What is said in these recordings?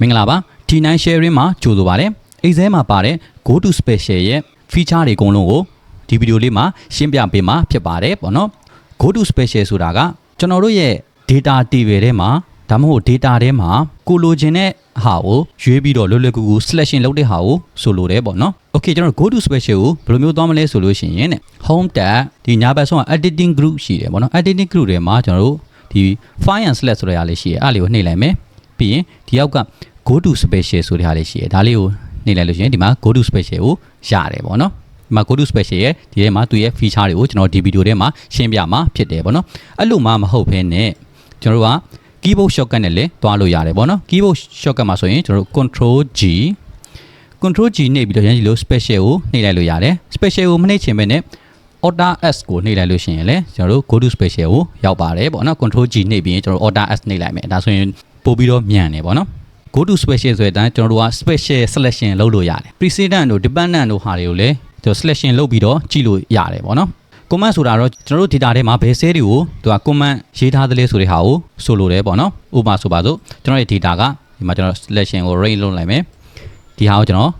မင်္ဂလာပါ T9 sharing မှာကြိုဆိုပါရစေ။ Excel မှာပါတဲ့ Go to Special ရဲ့ feature တွေအကုန်လုံးကိုဒီဗီဒီယိုလေးမှာရှင်းပြပေးမှာဖြစ်ပါတယ်ပေါ့နော်။ Go to Special ဆိုတာကကျွန်တော်တို့ရဲ့ data table ထဲမှာဒါမှမဟုတ် data ထဲမှာကိုလိုချင်တဲ့ဟာကိုရွေးပြီးတော့လွယ်လွယ်ကူကူ selection လုပ်တဲ့ဟာကိုဆိုလိုတယ်ပေါ့နော်။ Okay ကျွန်တော်တို့ Go to Special ကိုဘယ်လိုမျိုးသွားမလဲဆိုလို့ရှိရင်တဲ့ Home tab ဒီညာဘက်ဆုံးက editing group ရှိတယ်ပေါ့နော်။ editing group ထဲမှာကျွန်တော်တို့ဒီ file and select ဆိုတဲ့ဟာလေးရှိတယ်အဲ့ဒါလေးကိုနှိပ်လိုက်မယ်။ ပြီးရင်ဒီအောက်က go to special ဆိုတဲ့ဟာလေးရှိတယ်ဒါလေးကိုနှိပ်လိုက်လို့ရှိရင်ဒီမှာ go to special ကိုရတယ်ပေါ့နော်ဒီမှာ go to special ရဲ့ဒီထဲမှာသူ့ရဲ့ feature တွေကိုကျွန်တော်ဒီဗီဒီယိုထဲမှာရှင်းပြမှာဖြစ်တယ်ပေါ့နော်အဲ့လိုမှမဟုတ်ဘဲနဲ့ကျွန်တော်တို့က keyboard shortcut နဲ့လည်းတွားလို့ရတယ်ပေါ့နော် keyboard shortcut မှာဆိုရင်ကျွန်တော်တို့ control G control G နှိပ်ပြီးတော့ရန်ဒီလို special ကိုနှိပ်လိုက်လို့ရတယ် special ကိုမနှိပ်ချင်ဘဲနဲ့ order s ကိုနှိပ်လိုက်လို့ရှိရင်လည်းကျွန်တော်တို့ go to special ကိုရောက်ပါတယ်ပေါ့နော် control G နှိပ်ပြီးရင်ကျွန်တော်တို့ order s နှိပ်လိုက်မယ်ဒါဆိုရင် ပို့ပြီးတော့မြန်တယ်ပေါ့နော် go to special ဆိုတဲ့အတိုင်းကျွန်တော်တို့က special selection လုပ်လို့ရတယ် precedent တို့ dependent တို့ဟာတွေကိုလည်းကျွန်တော် selection လုပ်ပြီးတော့ကြည့်လို့ရတယ်ပေါ့နော် command ဆိုတာတော့ကျွန်တော်တို့ data ထဲမှာဘယ် cell တွေကိုသူက command ရေးထားသလဲဆိုတဲ့ဟာကိုဆိုလိုတယ်ပေါ့နော်ဥပမာဆိုပါစို့ကျွန်တော်ရဲ့ data ကဒီမှာကျွန်တော် selection ကို range လုပ်လိုက်မယ်ဒီဟာကိုကျွန်တော်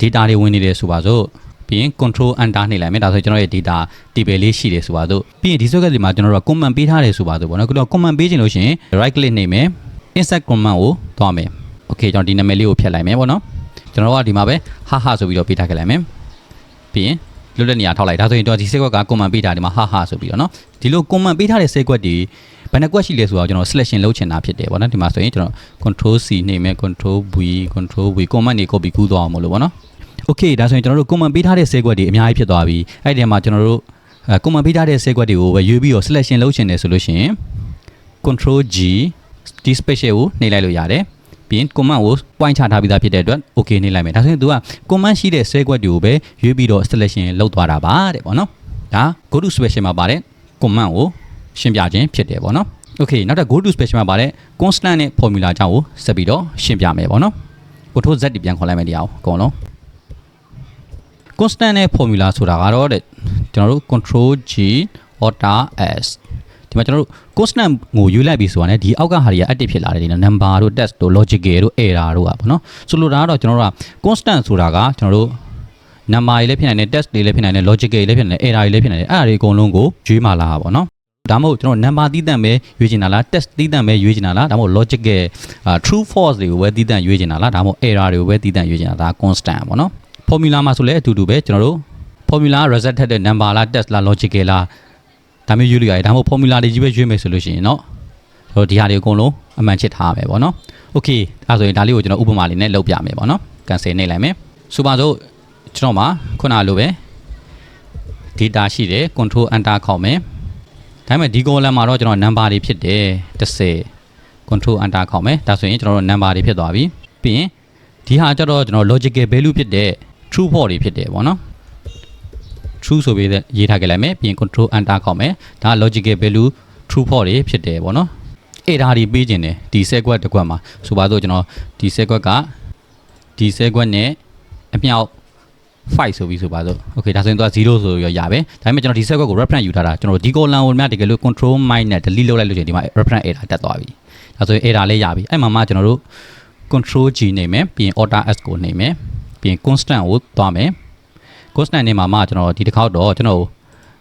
data တွေဝင်နေတယ်ဆိုပါစို့ပြီးရင် control enter နှိပ်လိုက်မယ်ဒါဆိုရင်ကျွန်တော်ရဲ့ data table လေးရှိတယ်ဆိုပါစို့ပြီးရင်ဒီ socket ဒီမှာကျွန်တော်တို့က command ပေးထားတယ်ဆိုပါစို့ပေါ့နော်ကျွန်တော် command ပေးခြင်းလို့ရှိရင် right click နှိပ်မယ် insert command ကိုသွားမယ် okay ကျွန်တော်ဒီနာမည်လေးကိုဖျက်လိုက်မယ်ပေါ့နော်ကျွန်တော်တို့ကဒီမှာပဲဟာဟာဆိုပြီးတော့ပေးထားခဲ့လိုက်မယ်ပြီးရင်လွတ်တဲ့နေရာထောက်လိုက်ဒါဆိုရင်တော့ဒီ sequence က command ပေးထားဒီမှာဟာဟာဆိုပြီးတော့နော်ဒီလို command ပေးထားတဲ့ sequence တွေဘယ်နှကွက်ရှိလဲဆိုတော့ကျွန်တော် selection လုပ်ချင်တာဖြစ်တယ်ပေါ့နော်ဒီမှာဆိုရင်ကျွန်တော် control C နှိပ်မယ် control V control V command တွေ copy ကူးသွားအောင်မလို့ပေါ့နော် okay ဒါဆိုရင်ကျွန်တော်တို့ command ပေးထားတဲ့ sequence တွေအများကြီးဖြစ်သွားပြီအဲ့ဒီထဲမှာကျွန်တော်တို့အဲ command ပေးထားတဲ့ sequence တွေကိုပဲရွေးပြီးတော့ selection လုပ်ချင်တယ်ဆိုလို့ရှိရင် control G ဒီ special ကိုနှိပ်လိုက်လို့ရတယ်ပြီးရင် command ကို point ချထားပြီးသားဖြစ်တဲ့အတွက် okay နှိပ်လိုက်မယ်ဒါဆိုရင် तू က command ရှိတဲ့ sequence တွေကိုပဲရွေးပြီးတော့ selection လုပ်သွားတာပါတဲ့ပေါ့နော်ဒါ go to special မှာပါတဲ့ command ကိုရှင်းပြခြင်းဖြစ်တယ်ပေါ့နော် okay နောက်ထပ် go to special မှာပါတဲ့ constant နဲ့ formula အကြောင်းကိုဆက်ပြီးတော့ရှင်းပြမယ်ပေါ့နော် control z တွေပြန်ခေါ်လိုက်မယ်တရားကိုအကုန်လုံး constant နဲ့ formula ဆိုတာကတော့တဲ့ကျွန်တော်တို့ control G order s ဒီမှာကျွန်တော်တို့ constant ကိုယူလိုက်ပြီဆိုတာ ਨੇ ဒီအောက်ကဟာတွေက active ဖြစ်လာတယ်ဒီနော် number တို့ text တို့ logical တို့ error တို့อ่ะဗောနော်ဆိုလိုတာကတော့ကျွန်တော်တို့က constant ဆိုတာကကျွန်တော်တို့ number တွေလည်းဖြစ်နိုင်တယ် text တွေလည်းဖြစ်နိုင်တယ် logical တွေလည်းဖြစ်နိုင်တယ် error တွေလည်းဖြစ်နိုင်တယ်အဲ့ဒါတွေအကုန်လုံးကိုရွေးမှလာတာဗောနော်ဒါမှမဟုတ်ကျွန်တော် number တီးတန့်ပဲရွေးချင်တာလား text တီးတန့်ပဲရွေးချင်တာလားဒါမှမဟုတ် logical true false တွေကိုပဲတီးတန့်ရွေးချင်တာလားဒါမှမဟုတ် error တွေကိုပဲတီးတန့်ရွေးချင်တာဒါ constant ဗောနော် formula မှာဆိုလည်းအတူတူပဲကျွန်တော်တို့ formula result ထက်တဲ့ number လား test လား logical လား ဒါမျိုးရွေးလို့ရတယ်ဒါမှမဟုတ် formula တွေကြီးပဲရွေးမယ်ဆိုလို့ရှိရင်เนาะဆိုတော့ဒီဟာတွေအကုန်လုံးအမှန်ချစ်ထားရမယ်ပေါ့နော် okay အဲဆိုရင်ဒါလေးကိုကျွန်တော်ဥပမာလေးနဲ့လုပ်ပြမယ်ပေါ့နော် cancel နှိပ်လိုက်မယ်ဆိုပါစို့ကျွန်တော်မှာခုနလိုပဲ data ရှိတယ် control enter ခေါက်မယ်ဒါပေမဲ့ဒီ column မှာတော့ကျွန်တော် number တွေဖြစ်တယ်30 control enter ခေါက်မယ်ဒါဆိုရင်ကျွန်တော်တို့ number တွေဖြစ်သွားပြီပြီးရင်ဒီဟာကျတော့ကျွန်တော် logical value ဖြစ်တဲ့ true false တွေဖြစ်တယ်ပေါ့နော် true ဆိုပြီးရေးထားခဲ့လိုက်မယ်ပြီးရင် control enter ခေါက်မယ်ဒါ logical value true false တွေဖြစ်တယ်ပေါ့နော်အဲ့ဒါတွေပေးခြင်းတယ်ဒီ set quad တစ်ကွက်မှာဆိုပါတော့ကျွန်တော်ဒီ set quad ကဒီ set quad နဲ့အမြောက်5ဆိုပြီးဆိုပါစို့ okay ဒါဆိုရင်တော့0ဆိုရရပဲဒါပေမဲ့ကျွန်တော်ဒီ set quad ကို reference ယူထားတာကျွန်တော်ဒီ column ကိုများတကယ်လို့ control minus နဲ့ delete လုပ်လိုက်လို့ရှိရင်ဒီမှာ reference error တက်သွားပြီဒါဆိုရင် error လေးရပြီအဲ့မှာမှကျွန်တော်တို့ control G နေမယ်ပြီးရင် order s ကိုနေမယ်ပြီးရင် constant ကိုသွားမယ် constant နေမှာမှကျွန်တော်ဒီတစ်ခေါက်တော့ကျွန်တော်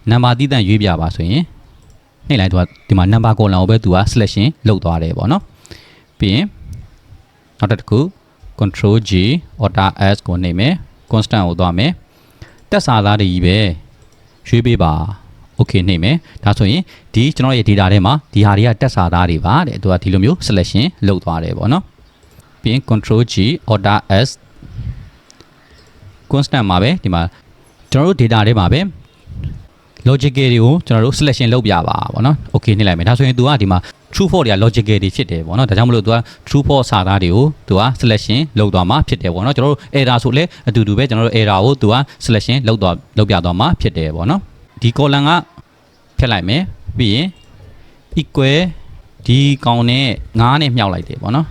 number တည်တံ့ရွေးပြပါဆိုရင်နှိပ်လိုက်တော့ဒီမှာ number column ကိုပဲသူက selection လုပ်သွားတယ်ပေါ့နော်ပြီးရင်နောက်တစ်ခု control G order s ကိုနှိပ်မယ် constant ကိုသွားမယ်တက်စာသားတွေကြီးပဲရွေးပေးပါ okay နှိပ်မယ်ဒါဆိုရင်ဒီကျွန်တော်ရဲ့ data ထဲမှာဒီဟာတွေကတက်စာသားတွေပါတဲ့သူကဒီလိုမျိုး selection လုပ်သွားတယ်ပေါ့နော်ပြီးရင် control G order s constant မှာပဲဒီမှာ ကျွန်တော်တို့ data တွေမှာပဲ logical တွေကိုကျွန်တော်တို့ selection လုပ်ပြပါဗောနော် okay နှိပ်လိုက်မယ်ဒါဆိုရင် तू ကဒီမှာ true false တွေက logical တွေဖြစ်တယ်ဗောနော်ဒါကြောင့်မလို့ तू က true false စာသားတွေကို तू က selection လုပ်သွားမှာဖြစ်တယ်ဗောနော်ကျွန်တော်တို့ error ဆိုလဲအတူတူပဲကျွန်တော်တို့ error ကို तू က selection လုပ်သွားလုပ်ပြသွားမှာဖြစ်တယ်ဗောနော်ဒီ column ကဖြတ်လိုက်မယ်ပြီးရင် equal ဒီကောင်နဲ့9နဲ့မြှောက်လိုက်တယ်ဗောနော်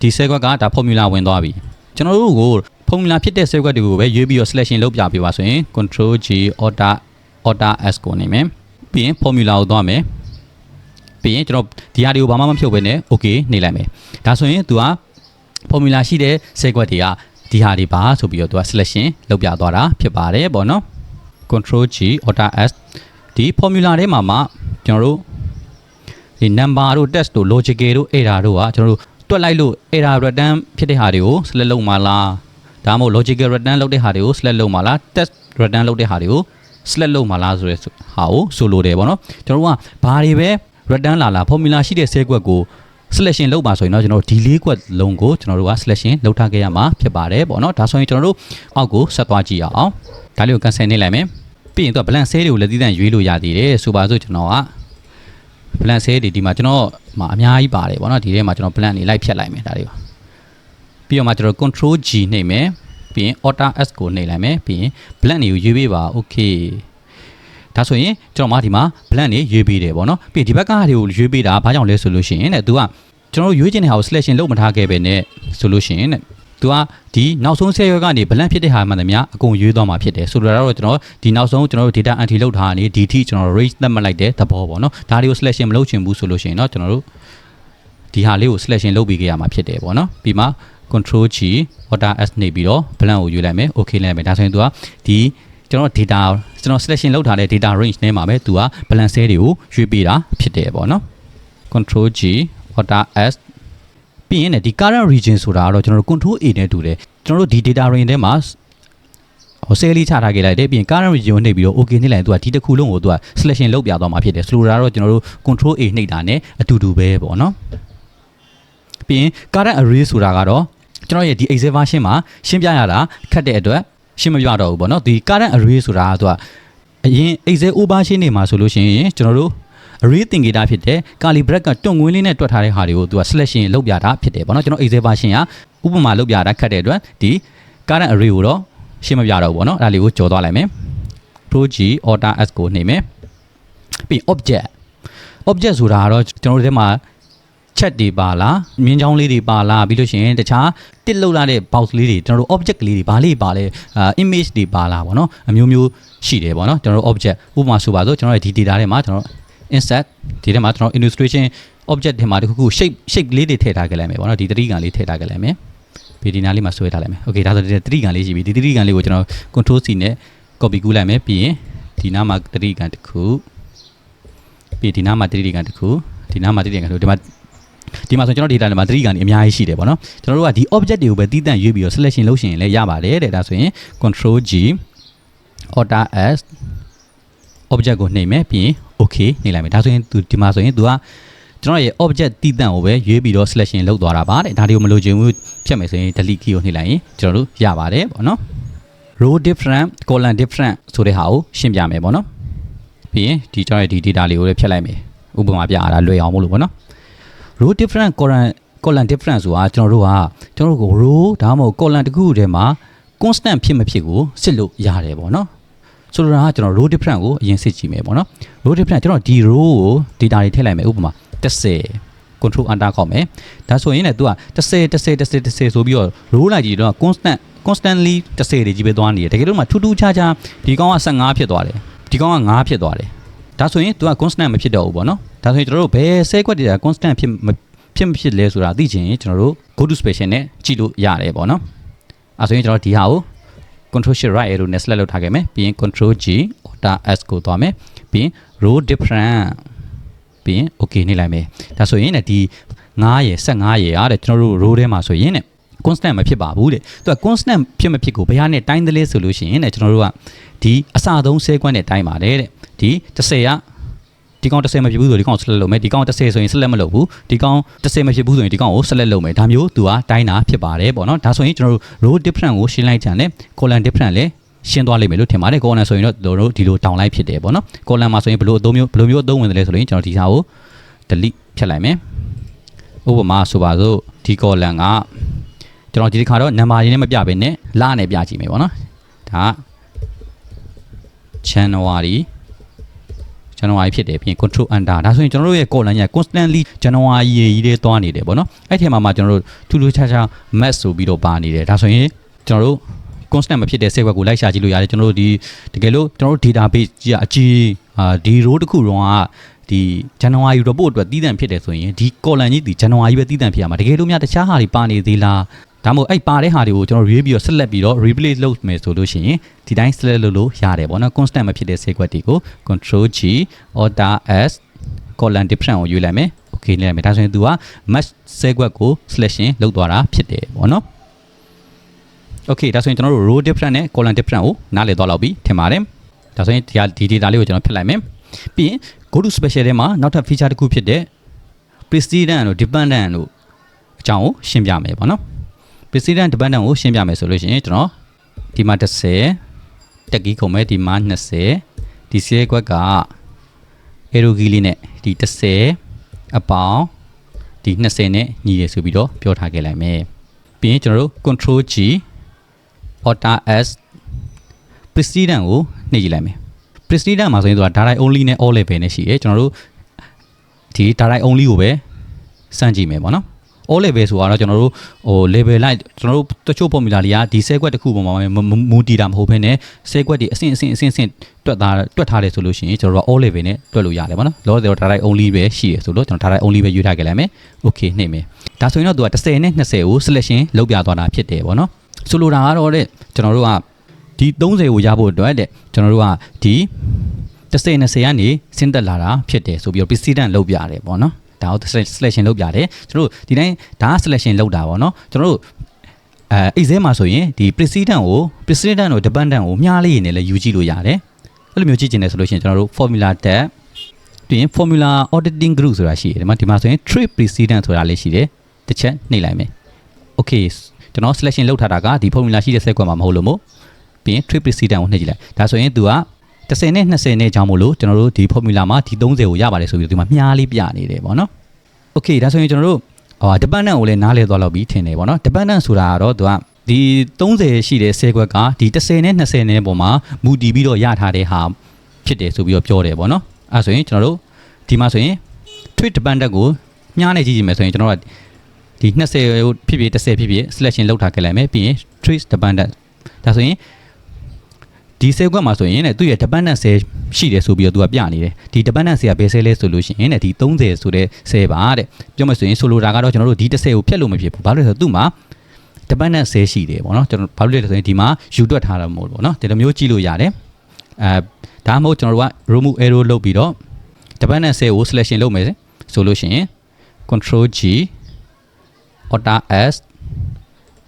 ဒီ sequence ကဒါ formula ဝင်သွားပြီကျွန်တော်တို့ကို formula ဖြစ်တဲ့ sequence တွေကိုပဲရွေးပြီးတော့ selection လုပ်ပြပေးပါဆိုရင် control G order order s ကိုနေမယ်ပြီးရင် formula ကိုသွားမယ်ပြီးရင်ကျွန်တော်ဒီဟာတွေကိုဘာမှမဖြုတ်ဘဲနဲ့ okay နှိပ်လိုက်မယ်ဒါဆိုရင် तू က formula ရှိတဲ့ဆဲကွက်တွေကဒီဟာတွေပါဆိုပြီးတော့သူက selection လုပ်ပြသွားတာဖြစ်ပါတယ်ပေါ့နော် control G order S ဒီ formula ထဲမှာမှကျွန်တော်တို့ဒီ number တို့ test တို့ logical တို့ error တို့ကကျွန်တော်တို့တွက်လိုက်လို့ error return ဖြစ်တဲ့ဟာတွေကို select လုပ်မှာလား ဒါမှမဟုတ် logical return လုပ်တဲ့ဟာတွေကို select လုပ်မှာလား test return လုပ်တဲ့ဟာတွေကို select လုပ်မှာလားဆိုတဲ့ဟာကိုဆိုလိုတယ်ပေါ့နော်ကျွန်တော်တို့ကဘာတွေပဲ return လာလာ formula ရှိတဲ့ဆဲကွက်ကို selection လုပ်ပါဆိုရင်တော့ကျွန်တော်တို့ဒီလေးကွက်လုံးကိုကျွန်တော်တို့က selection လုပ်ထားခဲ့ရမှာဖြစ်ပါတယ်ပေါ့နော်ဒါဆိုရင်ကျွန်တော်တို့အောက်ကိုဆက်သွားကြည့်အောင်ဒါလေးကို cancel နေလိုက်မယ်ပြီးရင်တော့ blank cell တွေကိုလည်းတည်တံ့ရွေးလို့ရသေးတယ်ဆိုပါစို့ကျွန်တော်က blank cell တွေဒီမှာကျွန်တော်မှာအများကြီးပါတယ်ပေါ့နော်ဒီထဲမှာကျွန်တော် blank တွေလိုက်ဖြတ်လိုက်မယ်ဒါတွေပါ ပြီးတော့မှကျွန်တော် control G နှိပ်မယ်ပြီးရင် Alt S ကိုနှိပ်လိုက်မယ်ပြီးရင် blank တွေကိုရွေးပေးပါ okay ဒါဆိုရင်ကျွန်တော်မှဒီမှာ blank တွေရွေးပေးတယ်ပေါ့နော်ပြီးရင်ဒီဘက်ကဟာတွေကိုရွေးပေးတာဘာကြောင့်လဲဆိုလို့ရှိရင်တဲ့ तू ကကျွန်တော်တို့ရွေးချင်တဲ့ဟာကို selection လုပ်မထားခဲ့ပဲနဲ့ဆိုလို့ရှိရင်တဲ့ तू ကဒီနောက်ဆုံးဆဲရွက်ကနေ blank ဖြစ်တဲ့ဟာမှန်သမျှအကုန်ရွေးသွားမှာဖြစ်တယ်ဆိုတော့တော့ကျွန်တော်ဒီနောက်ဆုံးကျွန်တော်တို့ data entry လုပ်ထားတာနေဒီထိကျွန်တော်တို့ range သတ်မှတ်လိုက်တဲ့သဘောပေါ့နော်ဒါတွေကို selection မလုပ်ချင်ဘူးဆိုလို့ရှိရင်တော့ကျွန်တော်တို့ဒီဟာလေးကို selection လုပ်ပြီးကြရမှာဖြစ်တယ်ပေါ့နော်ပြီးမှ control G order S နေပြီးတော့ blank ကိုယူလိုက်မယ် okay လိုက်မယ်ဒါဆိုရင် तू ကဒီကျွန်တော် data ကျွန်တော် selection လုပ်ထားတဲ့ data range ထဲမှာပဲ तू က balance တွေကိုရွေးပေးတာဖြစ်တယ်ပေါ့နော် control G order S ပြီးရင်လည်းဒီ current region ဆိုတာကတော့ကျွန်တော်တို့ control A နဲ့တူတယ်ကျွန်တော်တို့ဒီ data range ထဲမှာဟို cell လေးချထားခဲ့လိုက်တယ်ပြီးရင် current region ကိုနှိပ်ပြီးတော့ okay နှိပ်လိုက်ရင် तू ကဒီတစ်ခုလုံးကို तू က selection လုပ်ပြသွားမှာဖြစ်တယ်ဆိုလိုတာကတော့ကျွန်တော်တို့ control A နှိပ်တာ ਨੇ အတူတူပဲပေါ့နော်ပြီးရင် current array ဆိုတာကတော့ ကျွန်တော်ရဲ့ဒီ excel version မှာရှင်းပြရတာခက်တဲ့အတွက်ရှင်းမပြတော့ဘူးပေါ့နော်ဒီ current array ဆိုတာက तू ကအရင် excel over ရှင်းနေမှာဆိုလို့ရှိရင်ကျွန်တော်တို့ array သင်္ကေတဖြစ်တဲ့ curly bracket ကတွန့်ငွေးလေးနဲ့တွက်ထားတဲ့ဟာတွေကိုသူက selection လုပ်ပြတာဖြစ်တယ်ပေါ့နော်ကျွန်တော် excel version ကဥပမာလုပ်ပြတာခက်တဲ့အတွက်ဒီ current array ကိုတော့ရှင်းမပြတော့ဘူးပေါ့နော်အဲ့ဒါလေးကိုကြော်သွားလိုက်မယ် pro g order s ကိုနှိပ်မယ်ပြီး object object ဆိုတာကတော့ကျွန်တော်တို့ထဲမှာ chat တွေပါလားမြင်းချောင်းလေးတွေပါလားပြီးလို့ရှိရင်တခြားတစ်လောက်လာတဲ့ box လေးတွေကျွန်တော်တို့ object လေးတွေဘာလေးပါလဲအာ image တွေပါလားဗောနော်အမျိုးမျိုးရှိတယ်ဗောနော်ကျွန်တော်တို့ object ဥပမာဆိုပါဆိုကျွန်တော်ရဲ့ဒီ data ထဲမှာကျွန်တော် insert ဒီထဲမှာကျွန်တော် illustration object ထဲမှာတခုခု shape shape လေးတွေထည့်ထားခဲ့လိုက်မယ်ဗောနော်ဒီတတိကန်လေးထည့်ထားခဲ့လိုက်မယ်ပြီးဒီနားလေးမှာဆွဲထားလိုက်မယ် okay ဒါဆိုဒီတတိကန်လေးရှိပြီဒီတတိကန်လေးကိုကျွန်တော် control C နဲ့ copy ကူးလိုက်မယ်ပြီးရင်ဒီနားမှာတတိကန်တစ်ခုပြီးဒီနားမှာတတိကန်တစ်ခုဒီနားမှာတတိကန်တစ်ခုဒီမှာ ဒီမှာဆိုကျွန်တော် data ထဲမှာတတိကန်တွေအများကြီးရှိတယ်ဗောနော်ကျွန်တော်တို့ကဒီ object တွေကိုပဲတည်တံ့ရွေးပြီးတော့ selection လုပ်ရှင်လည်းရပါတယ်တဲ့ဒါဆိုရင် control G order S object ကိုနှိပ်မယ်ပြီးရင် okay နှိပ်လိုက်မယ်ဒါဆိုရင်သူဒီမှာဆိုရင် तू ကကျွန်တော်ရဲ့ object တည်တံ့ကိုပဲရွေးပြီးတော့ selection လုပ်သွားတာပါတဲ့ဒါတွေကိုမလိုချင်ဘူးဖြတ်မယ်ဆိုရင် delete key ကိုနှိပ်လိုက်ရင်ကျွန်တော်တို့ရပါတယ်ပေါ့နော် row different column different ဆိုတဲ့ဟာကိုရှင်းပြမယ်ပေါ့နော်ပြီးရင်ဒီကျွန်တော်ရဲ့ဒီ data လေးကိုလည်းဖြတ်လိုက်မယ်ဥပမာပြရတာလွယ်အောင်မို့လို့ပေါ့နော် row different column column different ဆိုတာကျွန်တော်တို့ကကျွန်တော်တို့ကို row ဒါမှမဟုတ် column တစ်ခုထဲမှာ constant ဖြစ်မဖြစ်ကိုစစ်လို့ရတယ်ပေါ့နော်ဆိုလိုတာကကျွန်တော် row different ကိုအရင်စစ်ကြည့်မယ်ပေါ့နော် row different ကျွန်တော်ဒီ row ကို data တွေထည့်လိုက်မယ်ဥပမာ30 control enter ခေါက်မယ်ဒါဆိုရင်လည်း तू က30 30 30 30ဆိုပြီးတော့ row လိုက်ကြည့်တော့ constant constantly 30တွေကြီးပဲသွားနေတယ်တကယ်လို့မှထူးထူးခြားခြားဒီကောင်က15ဖြစ်သွားတယ်ဒီကောင်က9ဖြစ်သွားတယ်ဒါဆိုရင် तू က constant မဖြစ်တော့ဘူးပေါ့နော် ဒါဆိုရင်ကျွန်တော်တို့ဘယ်ဆဲကွက်တွေက constant ဖြစ်မဖြစ်မဖြစ်လဲဆိုတာသိချင်ရင်ကျွန်တော်တို့ go to special နဲ့ကြည့်လို့ရတယ်ပေါ့နော်အဲဆိုရင်ကျွန်တော်ဒီဟာကို control shift right arrow နဲ့ select လုပ်ထားခဲ့မယ်ပြီးရင် control G order S ကိုသွားမယ်ပြီးရင် row different ပြီးရင် okay နှိပ်လိုက်မယ်ဒါဆိုရင်လည်းဒီ9ရယ်15ရယ်အားတဲ့ကျွန်တော်တို့ row ထဲမှာဆိုရင်တဲ့ constant မဖြစ်ပါဘူးတဲ့သူက constant ဖြစ်မဖြစ်ကိုဘယ်ဟာနဲ့တိုင်းတယ်လဲဆိုလို့ရှိရင်တဲ့ကျွန်တော်တို့ကဒီအစသုံးဆဲကွက်နဲ့တိုင်းပါတယ်တဲ့ဒီ30က ဒီကောင်30မဖြစ်ဘူးဆိုဒီကောင်ဆက်လက်လုပ်မယ်ဒီကောင်30ဆိုရင်ဆက်လက်မလုပ်ဘူးဒီကောင်30မဖြစ်ဘူးဆိုရင်ဒီကောင်ကိုဆက်လက်လုပ်မယ်ဒါမျိုးသူကတိုင်းတာဖြစ်ပါတယ်ပေါ့နော်ဒါဆိုရင်ကျွန်တော်တို့ row different ကိုရှင်းလိုက်ကြတယ် column different လည်းရှင်းသွားလိမ့်မယ်လို့ထင်ပါတယ် column ဆိုရင်တော့တို့ဒီလိုတောင်းလိုက်ဖြစ်တယ်ပေါ့နော် column မှာဆိုရင်ဘယ်လိုအသုံးမျိုးဘယ်လိုမျိုးအသုံးဝင်တယ်လဲဆိုရင်ကျွန်တော်ဒီစာကို delete ဖြတ်လိုက်မယ်ဥပမာဆိုပါစို့ဒီ column ကကျွန်တော်ဒီတစ်ခါတော့ number ရင်းနဲ့မပြဘဲနဲ့လနဲ့ပြကြည့်မယ်ပေါ့နော်ဒါက January January ဖြစ်တယ်ပြီးရင် control enter ဒါဆိုရင်ကျွန်တော်တို့ရဲ့ column ကြီး constantly January ရေးကြီးလေးသွားနေတယ်ပေါ့နော်အဲ့ထဲမှာမှကျွန်တော်တို့ထူးထူးခြားခြား match ဆိုပြီးတော့ပါနေတယ်ဒါဆိုရင်ကျွန်တော်တို့ constant မဖြစ်တဲ့ server ကိုလိုက်ရှာကြည့်လို့ရတယ်ကျွန်တော်တို့ဒီတကယ်လို့ကျွန်တော်တို့ database ကြီးကအကြီးအာဒီ row တစ်ခုလုံးကဒီဇန်နဝါရီ report အတွက်တည်တံ့ဖြစ်တယ်ဆိုရင်ဒီ column ကြီးဒီဇန်နဝါရီပဲတည်တံ့ဖြစ်ရမှာတကယ်လို့များတခြားဟာတွေပါနေသေးလား ဒါမှမဟုတ်အဲ့ပါတဲ့ဟာတွေကိုကျွန်တော် review ပြီးတော့ဆက်လက်ပြီးတော့ replace လုပ်မယ်ဆိုလို့ရှိရင်ဒီတိုင်း select လုပ်လို့ရတယ်ပေါ့နော် constant မဖြစ်တဲ့ sequence တွေကို control G order S column different ကိုရွေးလိုက်မယ် okay လိုက်မယ်ဒါဆိုရင် तू က match sequence ကို selection လုပ်သွားတာဖြစ်တယ်ပေါ့နော် okay ဒါဆိုရင်ကျွန်တော်တို့ row different နဲ့ column different ကိုနားလည်သွားလောက်ပြီထင်ပါတယ်ဒါဆိုရင်ဒီဒီ data လေးကိုကျွန်တော်ဖြတ်လိုက်မယ်ပြီးရင် go to special ထဲမှာနောက်ထပ် feature တစ်ခုဖြစ်တဲ့ precedent တို့ dependent တို့အကြောင်းကိုရှင်းပြမယ်ပေါ့နော် precedent dependent ကိုရှင်းပြမယ်ဆိုလို့ရှိရင်ကျွန်တော်ဒီမှာ30တက်ကြီးခုံမဲ့ဒီမှာ20ဒီစဲကွက်က arrow key လေးနဲ့ဒီ30အပေါင်းဒီ20နဲ့ညီရဆိုပြီးတော့ပြောထားခဲ့လိုက်မယ်ပြီးရင်ကျွန်တော်တို့ control G order S precedent ကိုနှိပ်ကြည့်လိုက်မယ် precedent မှာဆိုရင်သူက direct only နဲ့ all level နဲ့ရှိတယ်ကျွန်တော်တို့ဒီ direct only ကိုပဲစမ်းကြည့်မယ်ပေါ့နော် all level ဆိုတော့ကျွန်တော်တို့ဟို level လိုက်ကျွန်တော်တို့တချို့ formula တွေကဒီ set quest တစ်ခုပေါ်မှာမူတည်တာမဟုတ်ဘဲနဲ့ set quest တွေအဆင့်အဆင့်အဆင့်အဆင့်တွက်သားတွက်ထားတယ်ဆိုလို့ရှိရင်ကျွန်တော်တို့ all level နဲ့တွက်လို့ရတယ်ပေါ့နော်လောလောဆယ် direct only ပဲရှိရဆိုလို့ကျွန်တော် direct only ပဲယူထားခဲ့လိုက်မယ် okay နှိပ်မယ်ဒါဆိုရင်တော့သူက30နဲ့20ကို selection လုပ်ပြသွားတာဖြစ်တယ်ပေါ့နော်ဆိုလိုတာကတော့တဲ့ကျွန်တော်တို့ကဒီ30ကိုရဖို့အတွက်တဲ့ကျွန်တော်တို့ကဒီ30 20ကနေဆင်းသက်လာတာဖြစ်တယ်ဆိုပြီးတော့ precedent လုပ်ပြရတယ်ပေါ့နော် ဒါကို selection လုပ်ပြတယ်ကျွန်တော်တို့ဒီတိုင်းဒါက selection လုပ်တာပေါ့နော်ကျွန်တော်တို့အဲ exam မှာဆိုရင်ဒီ precedent ကို precedent ကို dependent ကိုမျှလေးရနေလဲယူကြည့်လို့ရတယ်အဲ့လိုမျိုးကြည့်ကျင်တယ်ဆိုလို့ရှိရင်ကျွန်တော်တို့ formula tab ပြီးရင် formula auditing group ဆိုတာရှိတယ်ဒီမှာဒီမှာဆိုရင် trade precedent ဆိုတာလေးရှိတယ်တစ်ချက်နှိပ်လိုက်မယ် okay ကျွန်တော် selection လုပ်ထားတာကဒီ formula ရှိတဲ့ set ကွက်မှာမဟုတ်လို့မို့ပြီးရင် trade precedent ကိုနှိပ်ကြည့်လိုက်ဒါဆိုရင် तू က 30နဲ့20နဲ့ကြောင်းမို့လို့ကျွန်တော်တို့ဒီ formula မှာဒီ30ကိုရပါတယ်ဆိုပြီးဒီမှာမြားလေးပြနေတယ်ပေါ့နော် okay ဒါဆိုရင်ကျွန်တော်တို့ဟို dependent ကိုလည်းနားလည်သွားလောက်ပြီးထင်တယ်ပေါ့နော် dependent ဆိုတာကတော့သူကဒီ30ရှိတဲ့ဆဲခွက်ကဒီ30နဲ့20နဲ့ပုံမှာမူတည်ပြီးတော့ရထားတဲ့ဟာဖြစ်တယ်ဆိုပြီးတော့ပြောတယ်ပေါ့နော်အဲဆိုရင်ကျွန်တော်တို့ဒီမှာဆိုရင် tweet dependent ကိုမြားနေကြည့်ကြည့်မယ်ဆိုရင်ကျွန်တော်တို့ဒီ20ဖြစ်ဖြစ်30ဖြစ်ဖြစ် selection လောက်ထားခဲ့လိုက်မယ်ပြီးရင် trace dependent ဒါဆိုရင် ဒီဆဲကွက်မှာဆိုရင်တဲ့သူ့ရဲ့ dependent ဆဲရှိတယ်ဆိုပြီးတော့သူကပြနေတယ်ဒီ dependent ဆဲကဘယ်ဆဲလဲဆိုလို့ရှိရင်တဲ့ဒီ30ဆိုတဲ့ဆဲပါတဲ့ပြောမှဆိုရင်ဆိုလိုတာကတော့ကျွန်တော်တို့ဒီတစ်ဆဲကိုဖျက်လို့မဖြစ်ဘူးဘာလို့လဲဆိုတော့သူ့မှာ dependent ဆဲရှိတယ်ပေါ့နော်ကျွန်တော်ဘာလို့လဲဆိုရင်ဒီမှာယူတွက်ထားတာမဟုတ်ဘူးပေါ့နော်ဒီလိုမျိုးကြည့်လို့ရတယ်အဲဒါမှမဟုတ်ကျွန်တော်တို့က remove arrow လုပ်ပြီးတော့ dependent ဆဲကို selection လုပ်မယ်ဆိုလို့ရှိရင် control G order S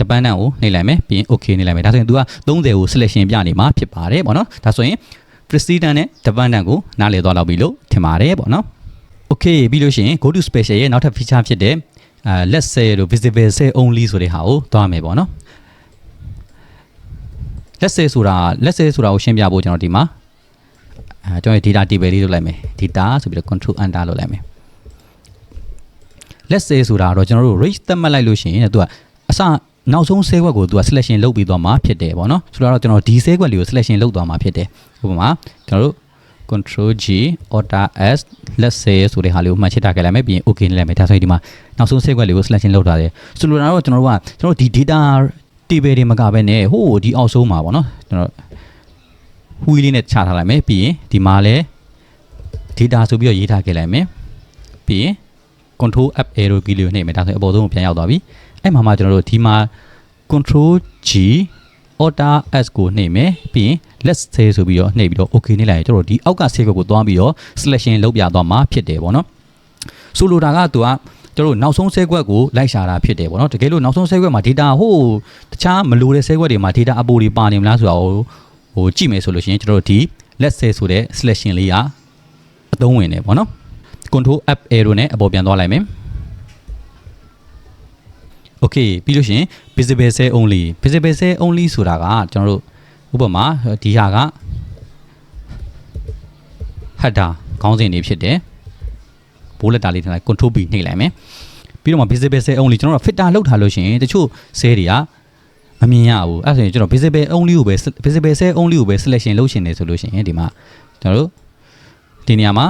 dependent ကိုနှိပ်လိုက်မယ်ပြီးရင် okay နှိပ်လိုက်မယ်ဒါဆိုရင် तू က30ကို selection ပြနေမှာဖြစ်ပါတယ်ပေါ့နော်ဒါဆိုရင် precedent နဲ့ dependent ကိုနားလည်သွားလောက်ပြီလို့ထင်ပါတယ်ပေါ့နော် okay ပြီးလို့ရှိရင် go to special ရဲ့နောက်ထပ် feature ဖြစ်တဲ့အဲ let's say လို့ visible say only ဆိုတဲ့ဟာကိုသွားမယ်ပေါ့နော် let's say ဆိုတာ let's say ဆိုတာကိုရှင်းပြဖို့ကျွန်တော်ဒီမှာအဲကျွန်တော် data table လေးလုပ်လိုက်မယ် data ဆိုပြီးတော့ control enter လုပ်လိုက်မယ် let's say ဆိုတာတော့ကျွန်တော်တို့ range သတ်မှတ်လိုက်လို့ရှိရင်သူကအစ နောက်ဆုံး save web ကိုသူက selection လုပ်ပြီးသွားမှာဖြစ်တယ်ပေါ့နော်ဆိုတော့ကျွန်တော်ဒီ save web လေးကို selection လုပ်သွားမှာဖြစ်တယ်ဥပမာကျွန်တော်တို့ control G order S let's say ဆိုတဲ့ဟာလေးကိုမှတ်ချထားခဲ့လိုက်မယ်ပြီးရင် okay နဲ့လိုက်မယ်ဒါဆိုရင်ဒီမှာနောက်ဆုံး save web လေးကို selection လုပ်ထားတယ်ဆိုလိုတာတော့ကျွန်တော်တို့ကကျွန်တော်တို့ဒီ data table တွေမကဘဲနဲ့ဟိုဒီအောက်ဆုံးမှာပေါ့နော်ကျွန်တော် wheel လေးနဲ့ချထားလိုက်မယ်ပြီးရင်ဒီမှာလဲ data ဆိုပြီးတော့ရေးထားခဲ့လိုက်မယ်ပြီးရင် control app arrow key လေးကိုနှိပ်မယ်ဒါဆိုရင်အပေါ်ဆုံးကိုပြန်ရောက်သွားပြီ အဲ့မှာမှကျွန်တော်တို့ဒီမှာ control G order S ကိုနှိပ်မယ်ပြီးရင် let's say ဆိုပြီးတော့နှိပ်ပြီးတော့ okay နှိပ်လိုက်ရင်ကျွန်တော်တို့ဒီအောက်က save ကိုသွားပြီးတော့ selection လုပ်ပြသွားမှာဖြစ်တယ်ပေါ့နော်ဆိုလိုတာကသူကကျွန်တော်တို့နောက်ဆုံး save ကိုလိုက်ရှာတာဖြစ်တယ်ပေါ့နော်တကယ်လို့နောက်ဆုံး save မှာ data ဟိုတခြားမလိုတဲ့ save တွေမှာ data အပိုတွေပါနေမလားဆိုတာကိုဟိုကြည့်မယ်ဆိုလို့ရှိရင်ကျွန်တော်တို့ဒီ let's say ဆိုတဲ့ selection လေးကအသုံးဝင်တယ်ပေါ့နော် control app arrow နဲ့အပေါ်ပြန်သွားလိုက်မယ် okay ပြီးလို့ရှိရင် visible cell only visible cell only ဆိုတာကကျွန်တော်တို့ဥပမာဒီဟာက header ခေါင်းစဉ်တွေဖြစ်တယ်ဘိုးလက်တာလေးထည့်လိုက် control B နှိပ်လိုက်မယ်ပြီးတော့မှ visible cell only ကျွန်တော်တို့ filter လောက်ထားလို့ရှိရင်တချို့ cell တွေကမမြင်ရဘူးအဲ့ဒါဆိုရင်ကျွန်တော် visible only ကိုပဲ visible cell only ကိုပဲ selection လုပ်ရှင်နေဆိုလို့ရှိရင်ဒီမှာကျွန်တော်တို့ဒီနေရာမှာ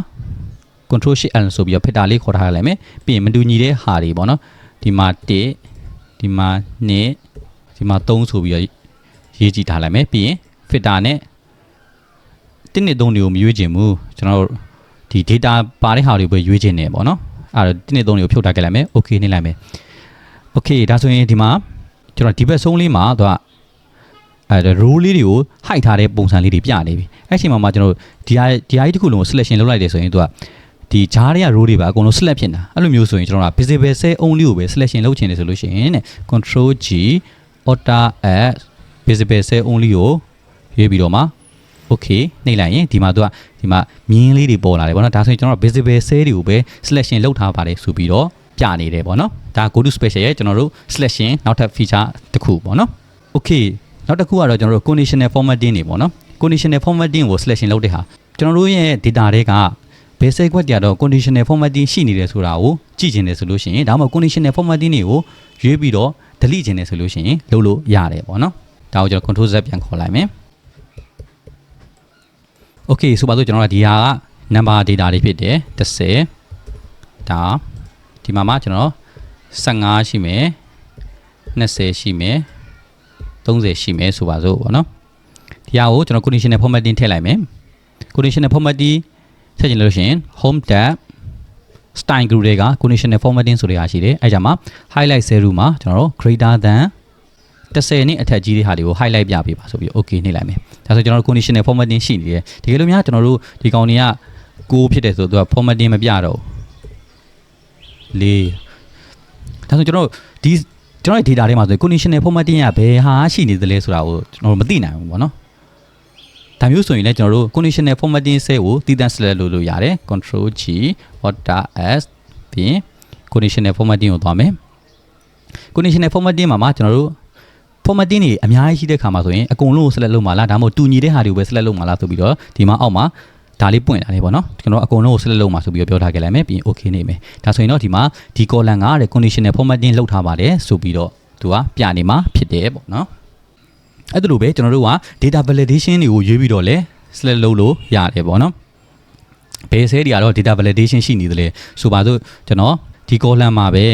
control shift l ဆိုပြီးတော့ filter လေးခေါ်ထားလိုက်မယ်ပြီးရင်မတူညီတဲ့ဟာတွေပေါ့နော်ဒီမှာ1 ဒီမှာ2ဒီမှာ3ဆိုပြီးတော့ရေးကြည့်ထားလိုက်မယ်ပြီးရင် filter နဲ့တင်းနှစ်သုံးတွေကိုမရွေးချင်ဘူးကျွန်တော်ဒီ data ပါတဲ့ဟာတွေပဲရွေးချင်တယ်ပေါ့နော်အဲ့တော့ဒီနေ့သုံးတွေကိုဖြုတ်ထားခဲ့လိုက်မယ် okay နှိပ်လိုက်မယ် okay ဒါဆိုရင်ဒီမှာကျွန်တော်ဒီဘက်ဆုံးလေးမှာသူကအဲ row လေးတွေကို hide ထားတဲ့ပုံစံလေးတွေပြနေပြီအဲ့အချိန်မှာမှကျွန်တော်ဒီဟာဒီဟာကြီးတစ်ခုလုံးကို selection လုပ်လိုက်တယ်ဆိုရင်သူက ဒီဂျားတွေက row တွေပါအကုန်လုံး select ဖြစ်နေတာအဲ့လိုမျိုးဆိုရင်ကျွန်တော်က visible cell only ကိုပဲ selection လုပ်ချင်တယ်ဆိုလို့ရှိရင်တဲ့ control G alt S visible cell only ကိုရွေးပြီးတော့မှ okay နှိပ်လိုက်ရင်ဒီမှာသူကဒီမှာမြင်းလေးတွေပေါ်လာတယ်ပေါ့နော်ဒါဆိုရင်ကျွန်တော်တို့ visible cell တွေကိုပဲ selection လုပ်ထားပါတယ်ဆိုပြီးတော့ပြနေတယ်ပေါ့နော်ဒါ go to special ရဲ့ကျွန်တော်တို့ selection နောက်ထပ် feature တစ်ခုပေါ့နော် okay နောက်တစ်ခုကတော့ကျွန်တော်တို့ conditional formatting တွေပေါ့နော် conditional formatting ကို selection လုပ်တဲ့ဟာကျွန်တော်တို့ရဲ့ data တွေက ဘယ်စိတ်ကွက်ကြတော့ conditional formatting ရှိနေတယ်ဆိုတာကိုကြည့်ကျင်တယ်ဆိုလို့ရှိရင်ဒါမှမဟုတ် conditional formatting တွေကိုရွေးပြီးတော့ delete ကျင်တယ်ဆိုလို့ရှိရင်လုပ်လို့ရတယ်ပေါ့နော်ဒါကိုကျွန်တော် control z ပြန်ခေါ်လိုက်မယ် okay ဆိုပါတော့ကျွန်တော်တို့ကဒီဟာက number data တွေဖြစ်တယ်30ဒါဒီမှာမှကျွန်တော်15ရှိမယ်20ရှိမယ်30ရှိမယ်ဆိုပါစို့ပေါ့နော်ဒီဟာကိုကျွန်တော် conditional formatting ထည့်လိုက်မယ် conditional formatting ထည့်ချင်လို့ရှိရင် home tab style group တွေက conditional formatting ဆိုတဲ့ဟာရှိတယ်အဲကြမှာ highlight cell မှာကျွန်တော်တို့ greater than 30နဲ့အထက်ကြီးတဲ့ဟာတွေကို highlight ပြပေးပါဆိုပြီး okay နှိပ်လိုက်မယ်ဒါဆိုကျွန်တော်တို့ conditional formatting ရှိနေတယ်တကယ်လို့များကျွန်တော်တို့ဒီကောင်တွေကကိုဖြစ်တယ်ဆိုတော့သူက formatting မပြတော့ဘူးလေးဒါဆိုကျွန်တော်တို့ဒီကျွန်တော်ရဲ့ data ထဲမှာဆိုရင် conditional formatting ကဘယ်ဟာရှိနေသလဲဆိုတာကိုကျွန်တော်တို့မသိနိုင်ဘူးပေါ့နော် ဒါမျိုးဆိုရင်လည်းကျွန်တော်တို့ conditional formatting cell ကိုတည်တံ့ select လုပ်လို့ရတယ် control G order S ပြီးရင် conditional formatting ကိုသွားမယ် conditional formatting မှာမှာကျွန်တော်တို့ formatting တွေအများကြီးရှိတဲ့ခါမှာဆိုရင်အကုန်လုံးကို select လုပ်မှာလားဒါမှမဟုတ်တူညီတဲ့ဟာတွေကိုပဲ select လုပ်မှာလားဆိုပြီးတော့ဒီမှာအောက်မှာဒါလေးပွင့်လာတယ်ပေါ့နော်ကျွန်တော်အကုန်လုံးကို select လုပ်မှာဆိုပြီးတော့ပြောထားခဲ့လိုက်မယ်ပြီးရင် okay နေမယ်ဒါဆိုရင်တော့ဒီမှာဒီ column ကတဲ့ conditional formatting လုပ်ထားပါတယ်ဆိုပြီးတော့သူကပြနေမှာဖြစ်တယ်ပေါ့နော် အဲ့ဒါလိုပဲကျွန်တော်တို့က data validation တွေကိုရွေးပြီးတော့လဲ select လုပ်လို့ရတယ်ပေါ့နော်ဘယ်ဆဲတွေကတော့ data validation ရှိနေတယ်လေဆိုပါစို့ကျွန်တော်ဒီ column မှာပဲ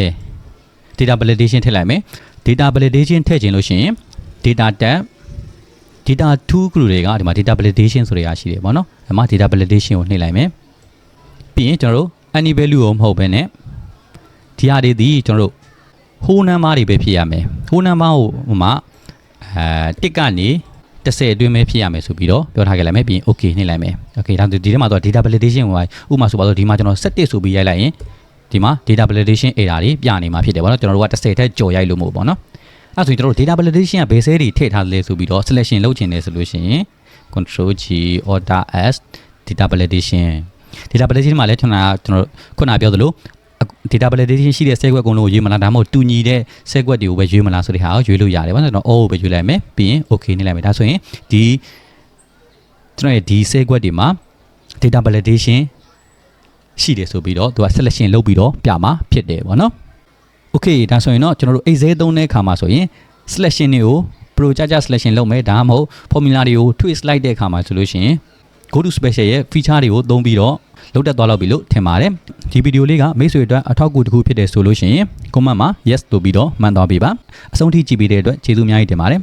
data validation ထည့်လိုက်မယ် data validation ထည့်ခြင်းလို့ရှိရင် data tab data 2 group တွေကဒီမှာ data validation ဆိုတဲ့အရာရှိတယ်ပေါ့နော်ဒီမှာ data validation ကိုနှိပ်လိုက်မယ်ပြီးရင်ကျွန်တော်တို့ any value ကိုမဟုတ်ဘဲနဲ့ဒီဟာတွေဒီကျွန်တော်တို့ whole number တွေပဲဖြစ်ရမယ် whole number ကိုဟိုမှာ အဲတစ်ကနေ30အတွင်းပဲဖြစ်ရမယ်ဆိုပြီးတော့ပြောထားခဲ့လိုက်မယ်ပြီးရင် okay နှိပ်လိုက်မယ် okay ဒါဆိုဒီထဲမှာတော့ data validation ကိုဥပမာဆိုပါတော့ဒီမှာကျွန်တော်17ဆိုပြီးရိုက်လိုက်ရင်ဒီမှာ data validation error တွေပြနေမှာဖြစ်တယ်ပေါ့နော်ကျွန်တော်တို့က30ထက်ကြော်ရိုက်လို့မဟုတ်ပေါ့နော်အဲ့ဆိုရင်ကျွန်တော်တို့ data validation ကဘယ်ဆဲတွေထည့်ထားလဲဆိုပြီးတော့ selection လုပ်ချင်တယ်ဆိုလို့ရှိရင် control G order S data validation data validation မှာလည်းကျွန်တော်ကျွန်တော်ခုနပြောသလို data validation ရှိတဲ့ set ကွက်အကုန်လုံးကိုရွေးမလားဒါမှမဟုတ်တူညီတဲ့ set ကွက်တွေကိုပဲရွေးမလားဆိုတဲ့ဟာကိုရွေးလို့ရတယ်ပေါ့နော်ကျွန်တော် all ကိုပဲရွေးလိုက်မယ်ပြီးရင် okay နှိပ်လိုက်မယ်ဒါဆိုရင်ဒီကျွန်တော်ရဲ့ဒီ set ကွက်တွေမှာ data validation ရှိတယ်ဆိုပြီးတော့သူက selection လုပ်ပြီးတော့ပြမှာဖြစ်တယ်ပေါ့နော် okay ဒါဆိုရင်တော့ကျွန်တော်တို့ excel သုံးတဲ့အခါမှာဆိုရင် selection တွေကို pro ကြကြ selection လုပ်မယ်ဒါမှမဟုတ် formula တွေကို twist လိုက်တဲ့အခါမှာဆိုလို့ရှိရင် go to special ရဲ့ feature တွေကိုသုံးပြီးတော့ လုတ်တက်သွားလောက်ပြီလို့ထင်ပါတယ်ဒီဗီဒီယိုလေးကမိတ်ဆွေအတွက်အထောက်အကူတစ်ခုဖြစ်တယ်ဆိုလို့ရှိရင် comment မှာ yes ဆိုပြီးတော့မှန်သွားပေးပါအဆုံးထိကြည့်ပေးတဲ့အတွက်ကျေးဇူးအများကြီးတင်ပါတယ်